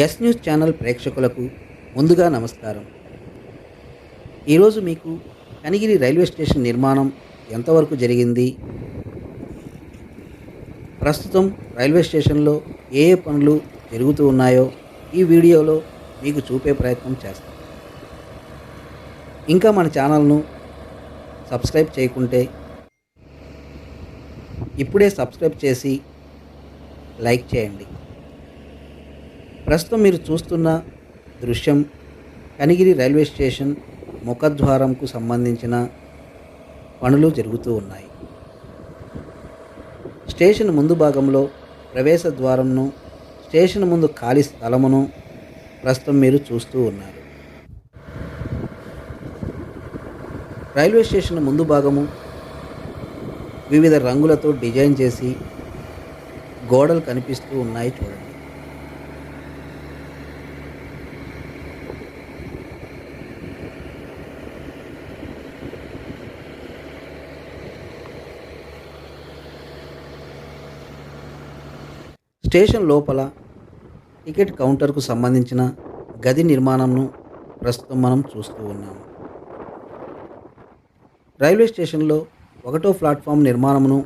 Yes news channel ప్రేక్షకులకు ముందుగా నమస్కారం. ఈరోజు మీకు కనిగిరి రైల్వే స్టేషన్ నిర్మాణం ఎంతవరకు జరిగింది? ప్రస్తుతం రైల్వే స్టేషన్లో ఏ ఏ పనులు జరుగుతూ ఉన్నాయో ఈ వీడియోలో మీకు చూపే ప్రయత్నం చేస్తాం. ఇంకా మన ఛానల్ను సబ్స్క్రైబ్ చేయకుంటే ఇప్పుడే సబ్స్క్రైబ్ చేసి లైక్ చేయండి. ప్రస్తుతం మీరు చూస్తున్న దృశ్యం కనిగిరి రైల్వే స్టేషన్ ముఖద్వారంకు సంబంధించిన పనులు జరుగుతూ ఉన్నాయి. స్టేషన్ ముందు భాగంలో ప్రవేశ ద్వారంను స్టేషన్ ముందు ఖాళీ స్థలమును ప్రస్తుతం మీరు చూస్తూ ఉన్నారు. రైల్వే స్టేషన్ ముందు భాగము వివిధ రంగులతో డిజైన్ చేసి గోడలు కనిపిస్తూ ఉన్నాయి చూడండి. స్టేషన్ లోపల టికెట్ కౌంటర్కు సంబంధించిన గది నిర్మాణంను ప్రస్తుతం మనం చూస్తూ ఉన్నాము రైల్వే స్టేషన్లో ఒకటో ప్లాట్ఫామ్ నిర్మాణమును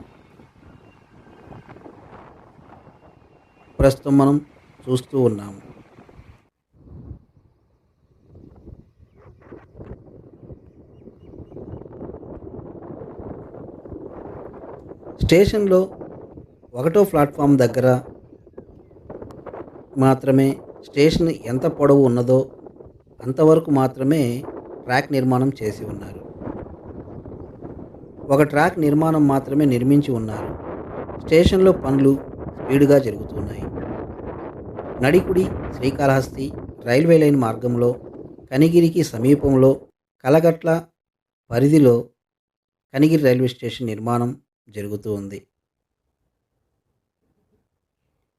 ప్రస్తుతం మనం చూస్తూ ఉన్నాము స్టేషన్లో ఒకటో ప్లాట్ఫామ్ దగ్గర మాత్రమే స్టేషన్ ఎంత పొడవు ఉన్నదో అంతవరకు మాత్రమే ట్రాక్ నిర్మాణం చేసి ఉన్నారు. ఒక ట్రాక్ నిర్మాణం మాత్రమే నిర్మించి ఉన్నారు. స్టేషన్లో పనులు స్పీడ్గా జరుగుతున్నాయి. నడికుడి శ్రీకాళహస్తి రైల్వే లైన్ మార్గంలో కనిగిరికి సమీపంలో కలగట్ల పరిధిలో కనిగిరి రైల్వే స్టేషన్ నిర్మాణం జరుగుతూ ఉంది.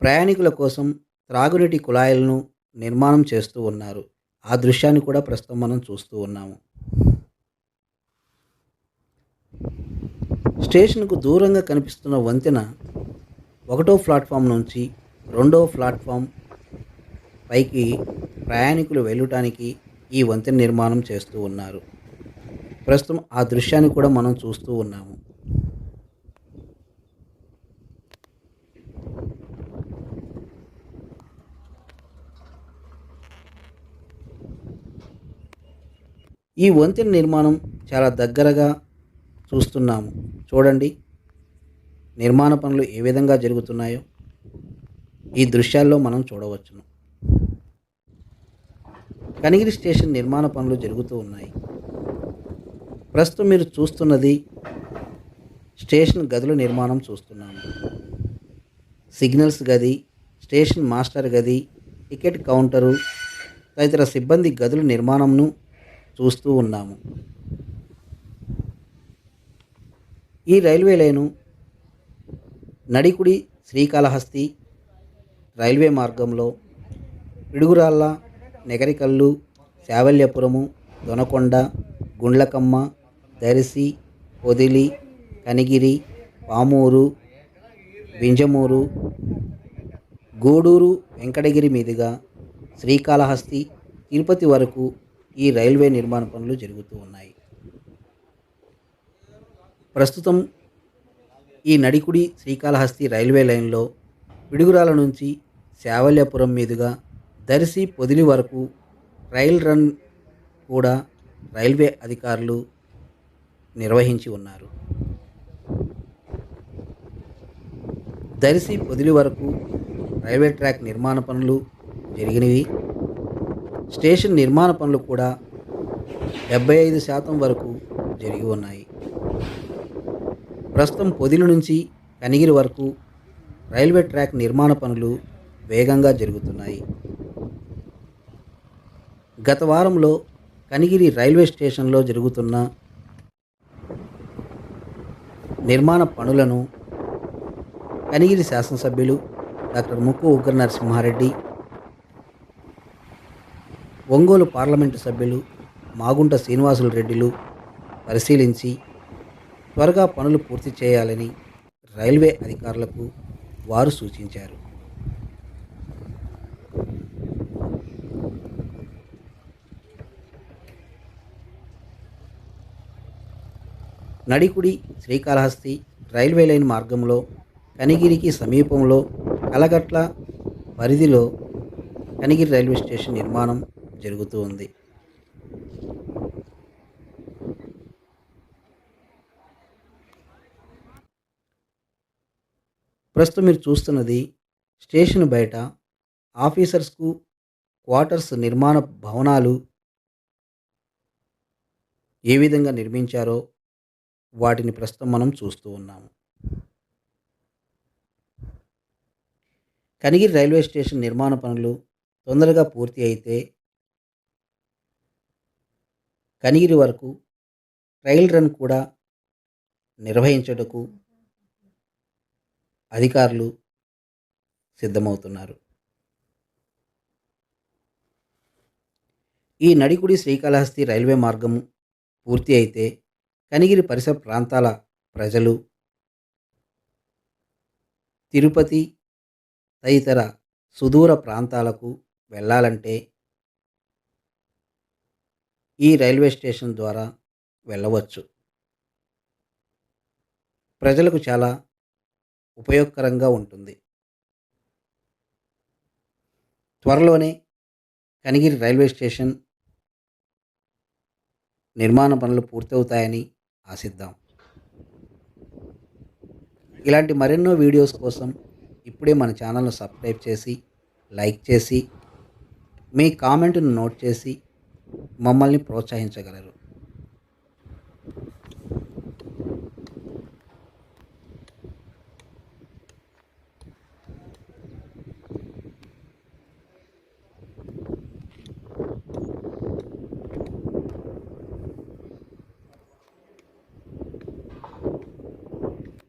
ప్రయాణికుల కోసం త్రాగునీటి కుళాయిలను నిర్మాణం చేస్తూ ఉన్నారు. ఆ దృశ్యాన్ని కూడా ప్రస్తుతం మనం చూస్తూ ఉన్నాము. స్టేషన్కు దూరంగా కనిపిస్తున్న వంతెన ఒకటో ప్లాట్ఫామ్ నుంచి రెండో ప్లాట్ఫామ్ పైకి ప్రయాణికులు వెళ్ళటానికి ఈ వంతెన నిర్మాణం చేస్తూ ఉన్నారు. ప్రస్తుతం ఆ దృశ్యాన్ని కూడా మనం చూస్తూ ఉన్నాము. ఈ వంతెన నిర్మాణం చాలా దగ్గరగా చూస్తున్నాము. చూడండి. నిర్మాణ పనులు ఏ విధంగా జరుగుతున్నాయో ఈ దృశ్యాల్లో మనం చూడవచ్చును. కనిగిరి స్టేషన్ నిర్మాణ పనులు జరుగుతూ ఉన్నాయి. ప్రస్తుతం మీరు చూస్తున్నది స్టేషన్ గదుల నిర్మాణం చూస్తున్నాము. సిగ్నల్స్ గది స్టేషన్ మాస్టర్ గది టికెట్ కౌంటరు తదితర సిబ్బంది గదుల నిర్మాణంను చూస్తూ ఉన్నాము. ఈ railway line Nadikudi Srikalahasti railway మార్గంలో పిడుగురాళ్ళ నెగరికల్లు శావల్యపురము దొనకొండ గుండ్లకమ్మ దరిసి పొదిలి కనిగిరి పామూరు వింజమూరు గూడూరు వెంకటగిరి మీదుగా శ్రీకాళహస్తి తిరుపతి వరకు ఈ రైల్వే నిర్మాణ పనులు జరుగుతూ ఉన్నాయి. ప్రస్తుతం ఈ నడికుడి శ్రీకాళహస్తి రైల్వే లైన్లో పిడుగురాల నుంచి శావల్యపురం మీదుగా దర్శి పొదిలి వరకు రైల్ రన్ కూడా రైల్వే అధికారులు నిర్వహించి ఉన్నారు. దర్శి పొదిలి వరకు రైల్వే ట్రాక్ నిర్మాణ పనులు జరిగినవి. స్టేషన్ నిర్మాణ పనులు కూడా డెబ్బై ఐదు శాతం వరకు జరిగి ఉన్నాయి. ప్రస్తుతం పొదిలి నుంచి కనిగిరి వరకు రైల్వే ట్రాక్ నిర్మాణ పనులు వేగంగా జరుగుతున్నాయి. గత వారంలో కనిగిరి రైల్వే స్టేషన్లో జరుగుతున్న నిర్మాణ పనులను కనిగిరి శాసనసభ్యులు డాక్టర్ ముక్కు ఉగ్ర నరసింహారెడ్డి ఒంగోలు పార్లమెంటు సభ్యులు మాగుంట శ్రీనివాసులు రెడ్డిలు పరిశీలించి త్వరగా పనులు పూర్తి చేయాలని రైల్వే అధికారులకు వారు సూచించారు. నడికుడి శ్రీకాళహస్తి రైల్వే లైన్ మార్గంలో కనిగిరికి సమీపంలో కలగట్ల పరిధిలో కనిగిరి రైల్వే స్టేషన్ నిర్మాణం జరుగుతూ ఉంది. ప్రస్తుతం మీరు చూస్తున్నది స్టేషన్ బయట ఆఫీసర్స్కు క్వార్టర్స్ నిర్మాణ భవనాలు ఏ విధంగా నిర్మించారో వాటిని ప్రస్తుతం మనం చూస్తూ ఉన్నాము. కనిగిరి రైల్వే స్టేషన్ నిర్మాణ పనులు తొందరగా పూర్తి అయితే కనిగిరి వరకు ట్రయల్ రన్ కూడా నిర్వహించుటకు అధికారులు సిద్ధమవుతున్నారు. ఈ నడికుడి శ్రీకాళహస్తి రైల్వే మార్గం పూర్తి అయితే కనిగిరి పరిసర ప్రాంతాల ప్రజలు తిరుపతి తదితర సుదూర ప్రాంతాలకు వెళ్ళాలంటే ఈ రైల్వే స్టేషన్ ద్వారా వెళ్ళవచ్చు. ప్రజలకు చాలా ఉపయోగకరంగా ఉంటుంది. త్వరలోనే కనిగిరి రైల్వే స్టేషన్ నిర్మాణ పనులు పూర్తవుతాయని ఆశిద్దాం. ఇలాంటి మరెన్నో వీడియోస్ కోసం ఇప్పుడే మన ఛానల్ను సబ్స్క్రైబ్ చేసి లైక్ చేసి మీ కామెంట్ను నోట్ చేసి మమ్మల్ని ప్రోత్సహించగలరు.